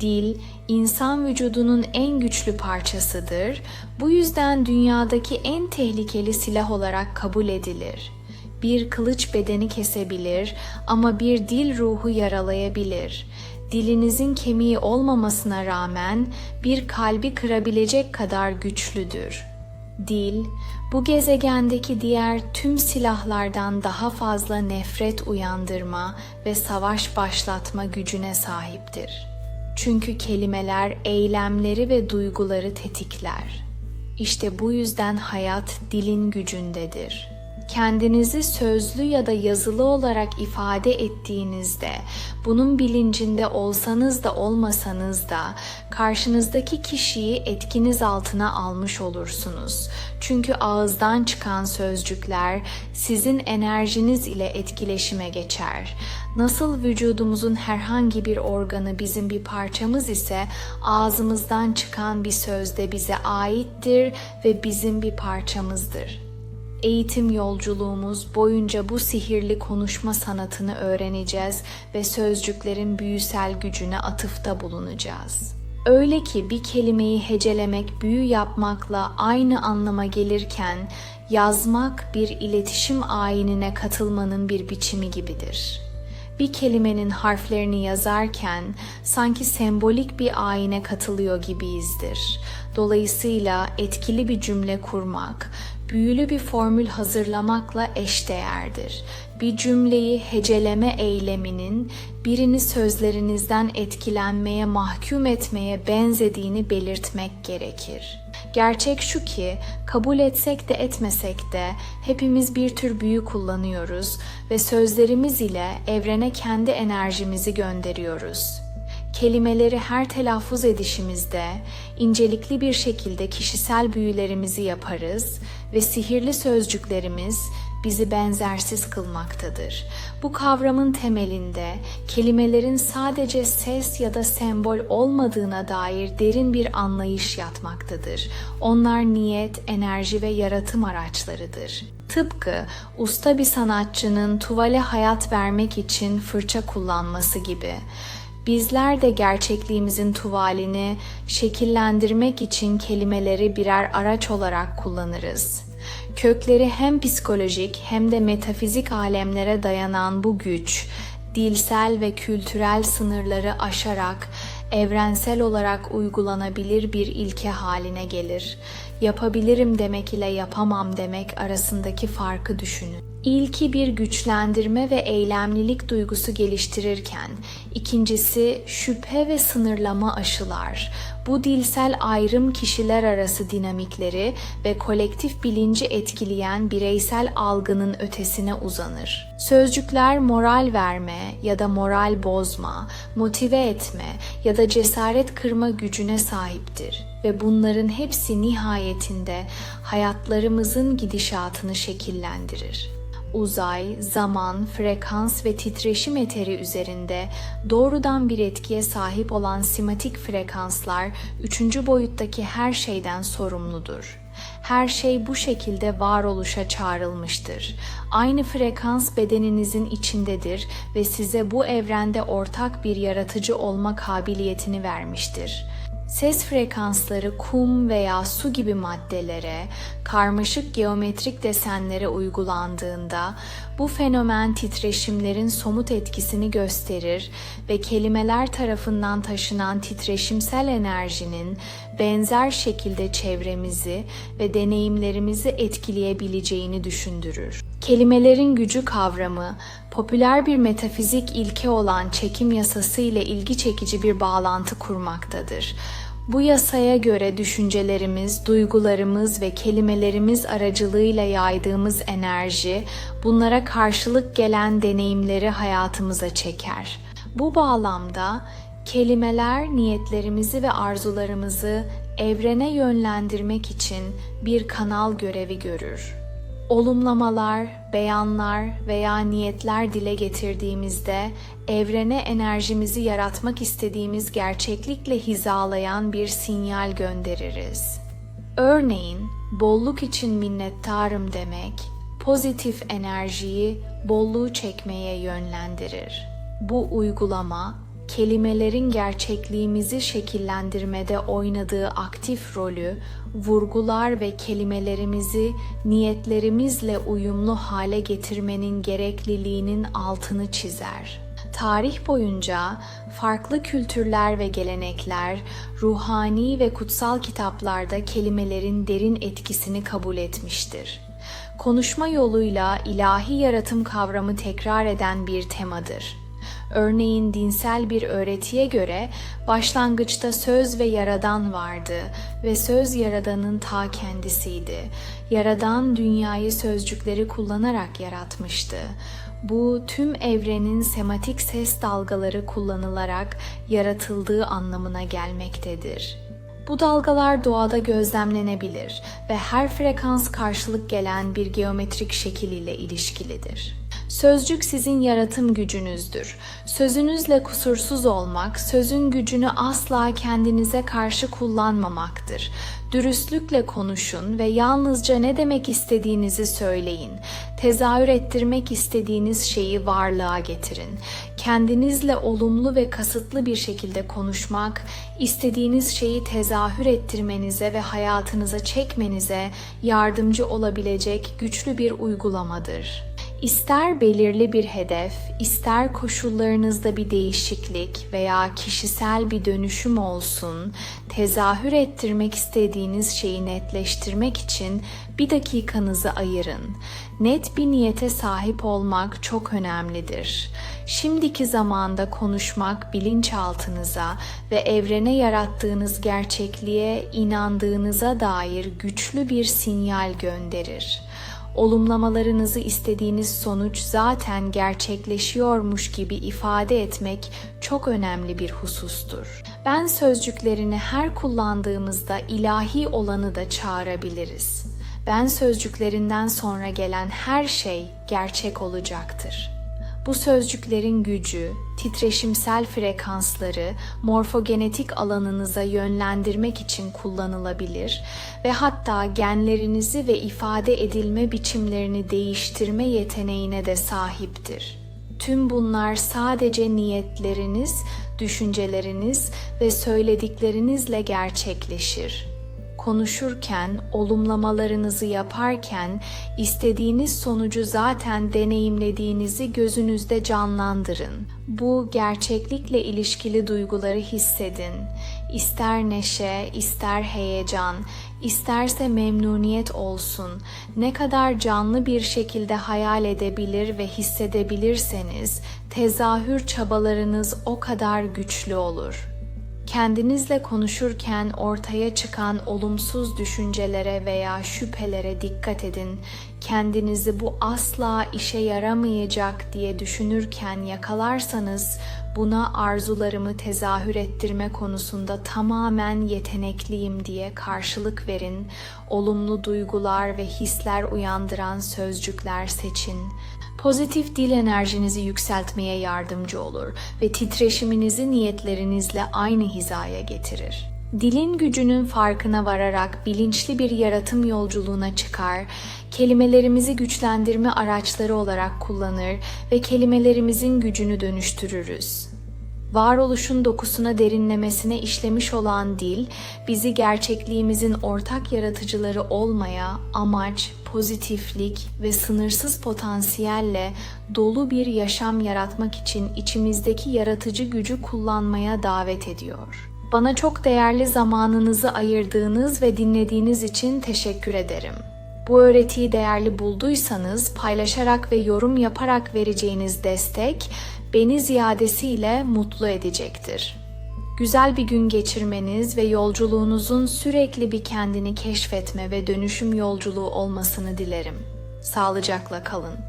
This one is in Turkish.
Dil, insan vücudunun en güçlü parçasıdır. Bu yüzden dünyadaki en tehlikeli silah olarak kabul edilir. Bir kılıç bedeni kesebilir ama bir dil ruhu yaralayabilir. Dilinizin kemiği olmamasına rağmen bir kalbi kırabilecek kadar güçlüdür. Dil, bu gezegendeki diğer tüm silahlardan daha fazla nefret uyandırma ve savaş başlatma gücüne sahiptir. Çünkü kelimeler eylemleri ve duyguları tetikler. İşte bu yüzden hayat dilin gücündedir. Kendinizi sözlü ya da yazılı olarak ifade ettiğinizde, bunun bilincinde olsanız da olmasanız da karşınızdaki kişiyi etkiniz altına almış olursunuz. Çünkü ağızdan çıkan sözcükler sizin enerjiniz ile etkileşime geçer. Nasıl vücudumuzun herhangi bir organı bizim bir parçamız ise ağzımızdan çıkan bir söz de bize aittir ve bizim bir parçamızdır. Eğitim yolculuğumuz boyunca bu sihirli konuşma sanatını öğreneceğiz ve sözcüklerin büyüsel gücüne atıfta bulunacağız. Öyle ki bir kelimeyi hecelemek büyü yapmakla aynı anlama gelirken yazmak bir iletişim ayinine katılmanın bir biçimi gibidir. Bir kelimenin harflerini yazarken sanki sembolik bir ayine katılıyor gibiyizdir. Dolayısıyla etkili bir cümle kurmak, büyülü bir formül hazırlamakla eşdeğerdir. Bir cümleyi heceleme eyleminin birini sözlerinizden etkilenmeye mahkum etmeye benzediğini belirtmek gerekir. Gerçek şu ki kabul etsek de etmesek de hepimiz bir tür büyü kullanıyoruz ve sözlerimiz ile evrene kendi enerjimizi gönderiyoruz. Kelimeleri her telaffuz edişimizde incelikli bir şekilde kişisel büyülerimizi yaparız ve sihirli sözcüklerimiz bizi benzersiz kılmaktadır. Bu kavramın temelinde kelimelerin sadece ses ya da sembol olmadığına dair derin bir anlayış yatmaktadır. Onlar niyet, enerji ve yaratım araçlarıdır. Tıpkı usta bir sanatçının tuvale hayat vermek için fırça kullanması gibi. Bizler de gerçekliğimizin tuvalini şekillendirmek için kelimeleri birer araç olarak kullanırız. Kökleri hem psikolojik hem de metafizik alemlere dayanan bu güç, dilsel ve kültürel sınırları aşarak evrensel olarak uygulanabilir bir ilke haline gelir. Yapabilirim demek ile yapamam demek arasındaki farkı düşünün. İlki bir güçlendirme ve eylemlilik duygusu geliştirirken, ikincisi şüphe ve sınırlama aşılar. Bu dilsel ayrım kişiler arası dinamikleri ve kolektif bilinci etkileyen bireysel algının ötesine uzanır. Sözcükler moral verme ya da moral bozma, motive etme ya da cesaret kırma gücüne sahiptir ve bunların hepsi nihayetinde hayatlarımızın gidişatını şekillendirir uzay, zaman, frekans ve titreşim eteri üzerinde doğrudan bir etkiye sahip olan simatik frekanslar üçüncü boyuttaki her şeyden sorumludur. Her şey bu şekilde varoluşa çağrılmıştır. Aynı frekans bedeninizin içindedir ve size bu evrende ortak bir yaratıcı olma kabiliyetini vermiştir ses frekansları kum veya su gibi maddelere, karmaşık geometrik desenlere uygulandığında bu fenomen titreşimlerin somut etkisini gösterir ve kelimeler tarafından taşınan titreşimsel enerjinin benzer şekilde çevremizi ve deneyimlerimizi etkileyebileceğini düşündürür. Kelimelerin gücü kavramı, popüler bir metafizik ilke olan çekim yasası ile ilgi çekici bir bağlantı kurmaktadır. Bu yasaya göre düşüncelerimiz, duygularımız ve kelimelerimiz aracılığıyla yaydığımız enerji, bunlara karşılık gelen deneyimleri hayatımıza çeker. Bu bağlamda kelimeler niyetlerimizi ve arzularımızı evrene yönlendirmek için bir kanal görevi görür. Olumlamalar, beyanlar veya niyetler dile getirdiğimizde evrene enerjimizi yaratmak istediğimiz gerçeklikle hizalayan bir sinyal göndeririz. Örneğin, bolluk için minnettarım demek, pozitif enerjiyi bolluğu çekmeye yönlendirir. Bu uygulama kelimelerin gerçekliğimizi şekillendirmede oynadığı aktif rolü, vurgular ve kelimelerimizi niyetlerimizle uyumlu hale getirmenin gerekliliğinin altını çizer. Tarih boyunca farklı kültürler ve gelenekler, ruhani ve kutsal kitaplarda kelimelerin derin etkisini kabul etmiştir. Konuşma yoluyla ilahi yaratım kavramı tekrar eden bir temadır. Örneğin dinsel bir öğretiye göre başlangıçta söz ve yaradan vardı ve söz yaradanın ta kendisiydi. Yaradan dünyayı sözcükleri kullanarak yaratmıştı. Bu tüm evrenin sematik ses dalgaları kullanılarak yaratıldığı anlamına gelmektedir. Bu dalgalar doğada gözlemlenebilir ve her frekans karşılık gelen bir geometrik şekil ile ilişkilidir. Sözcük sizin yaratım gücünüzdür. Sözünüzle kusursuz olmak, sözün gücünü asla kendinize karşı kullanmamaktır. Dürüstlükle konuşun ve yalnızca ne demek istediğinizi söyleyin. Tezahür ettirmek istediğiniz şeyi varlığa getirin. Kendinizle olumlu ve kasıtlı bir şekilde konuşmak, istediğiniz şeyi tezahür ettirmenize ve hayatınıza çekmenize yardımcı olabilecek güçlü bir uygulamadır. İster belirli bir hedef, ister koşullarınızda bir değişiklik veya kişisel bir dönüşüm olsun, tezahür ettirmek istediğiniz şeyi netleştirmek için bir dakikanızı ayırın. Net bir niyete sahip olmak çok önemlidir. Şimdiki zamanda konuşmak bilinçaltınıza ve evrene yarattığınız gerçekliğe inandığınıza dair güçlü bir sinyal gönderir olumlamalarınızı istediğiniz sonuç zaten gerçekleşiyormuş gibi ifade etmek çok önemli bir husustur. Ben sözcüklerini her kullandığımızda ilahi olanı da çağırabiliriz. Ben sözcüklerinden sonra gelen her şey gerçek olacaktır. Bu sözcüklerin gücü, titreşimsel frekansları morfogenetik alanınıza yönlendirmek için kullanılabilir ve hatta genlerinizi ve ifade edilme biçimlerini değiştirme yeteneğine de sahiptir. Tüm bunlar sadece niyetleriniz, düşünceleriniz ve söylediklerinizle gerçekleşir konuşurken, olumlamalarınızı yaparken istediğiniz sonucu zaten deneyimlediğinizi gözünüzde canlandırın. Bu gerçeklikle ilişkili duyguları hissedin. İster neşe, ister heyecan, isterse memnuniyet olsun. Ne kadar canlı bir şekilde hayal edebilir ve hissedebilirseniz tezahür çabalarınız o kadar güçlü olur.'' Kendinizle konuşurken ortaya çıkan olumsuz düşüncelere veya şüphelere dikkat edin. Kendinizi bu asla işe yaramayacak diye düşünürken yakalarsanız buna arzularımı tezahür ettirme konusunda tamamen yetenekliyim diye karşılık verin. Olumlu duygular ve hisler uyandıran sözcükler seçin. Pozitif dil enerjinizi yükseltmeye yardımcı olur ve titreşiminizi niyetlerinizle aynı hizaya getirir. Dilin gücünün farkına vararak bilinçli bir yaratım yolculuğuna çıkar, kelimelerimizi güçlendirme araçları olarak kullanır ve kelimelerimizin gücünü dönüştürürüz. Varoluşun dokusuna derinlemesine işlemiş olan dil, bizi gerçekliğimizin ortak yaratıcıları olmaya, amaç, pozitiflik ve sınırsız potansiyelle dolu bir yaşam yaratmak için içimizdeki yaratıcı gücü kullanmaya davet ediyor. Bana çok değerli zamanınızı ayırdığınız ve dinlediğiniz için teşekkür ederim. Bu öğretiyi değerli bulduysanız paylaşarak ve yorum yaparak vereceğiniz destek beni ziyadesiyle mutlu edecektir. Güzel bir gün geçirmeniz ve yolculuğunuzun sürekli bir kendini keşfetme ve dönüşüm yolculuğu olmasını dilerim. Sağlıcakla kalın.